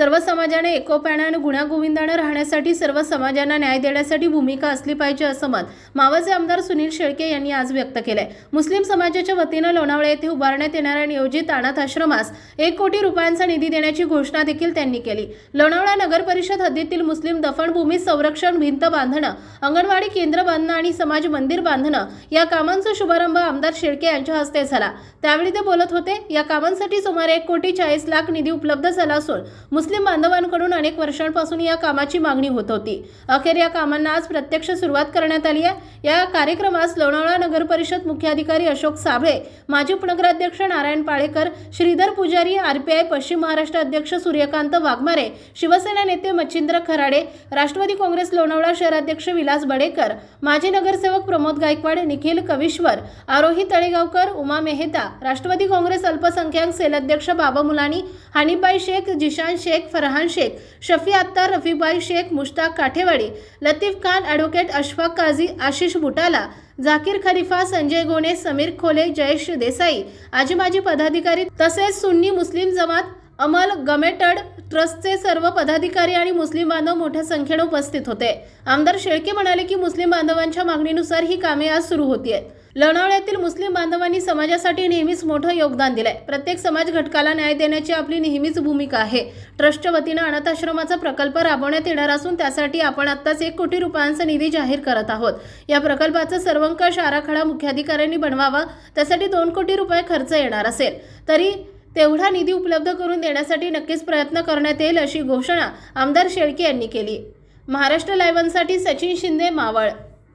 सर्व समाजाने एकोप्याने आणि गुण्यागोविंदाने राहण्यासाठी सर्व समाजांना न्याय देण्यासाठी भूमिका असली पाहिजे असं मत मावळचे आमदार सुनील शेळके यांनी आज व्यक्त केलंय. मुस्लिम समाजाच्या वतीनं लोणावळा येथे उभारण्यात येणाऱ्या नियोजित अनाथ आश्रमास एक कोटी रुपयांचा निधी देण्याची घोषणा देखील त्यांनी केली. लोणावळा नगर परिषद हद्दीतील मुस्लिम दफनभूमी संरक्षण भिंत बांधणं अंगणवाडी केंद्र बांधणं आणि समाज मंदिर बांधणं या कामांचा शुभारंभ आमदार शेळके यांच्या हस्ते झाला. त्यावेळी ते बोलत होते या कामांसाठी सुमारे एक कोटी चाळीस लाख निधी उपलब्ध झाला असून मुस्लिम बांधवांकडून अनेक वर्षांपासून या कामाची मागणी होत होती. अखेर या कामांना आज प्रत्यक्ष सुरुवात करण्यात आली आहे. या कार्यक्रमास लोणावळा नगर परिषद मुख्याधिकारी अशोक साबळे माजी उपनगराध्यक्ष नारायण पाळेकर श्रीधर पुजारी आरपीआय पश्चिम महाराष्ट्र अध्यक्ष सूर्यकांत वाघमारे शिवसेना नेते मच्छिंद्र खराडे राष्ट्रवादी काँग्रेस लोणावळा शहराध्यक्ष विलास बडेकर माजी नगरसेवक प्रमोद गायकवाड निखिल कविश्वर आरोही तळेगावकर उमा मेहता राष्ट्रवादी काँग्रेस अल्पसंख्याक सेल अध्यक्ष बाबा मुलानी हनीबाई शेख जिशान शेख फरहान शेख शफी अत्तार रफीबाई शेख मुश्ताक काठेवाडी लतीफ खान ॲडव्होकेट अशफाक काझी आशिष बुटाला झाकीर खलिफा संजय गोणे समीर खोले जयेश देसाई आजी माजी पदाधिकारी तसेच सुन्नी मुस्लिम जमात अमल गमेटड ट्रस्टचे सर्व पदाधिकारी आणि मुस्लिम बांधव मोठ्या संख्येने उपस्थित होते. आमदार शेळके म्हणाले की मुस्लिम बांधवांच्या मागणीनुसार ही कामे आज सुरू होती लोणावळ्यातील मुस्लिम बांधवांनी समाजासाठी नेहमीच मोठं योगदान दिलंय. प्रत्येक समाज घटकाला न्याय देण्याची आपली नेहमीच भूमिका आहे. ट्रस्टच्या वतीनं अनाथाश्रमाचा प्रकल्प राबवण्यात येणार असून त्यासाठी आपण आत्ताच एक कोटी रुपयांचा निधी जाहीर करत आहोत. या प्रकल्पाचा सर्वंकष आराखडा मुख्याधिकाऱ्यांनी बनवावा त्यासाठी दोन कोटी रुपये खर्च येणार असेल. तरी तेवढा निधी उपलब्ध करून देण्यासाठी नक्कीच प्रयत्न करण्यात येईल अशी घोषणा आमदार शेळके यांनी केली. महाराष्ट्र लायव्हनसाठी सचिन शिंदे मावळ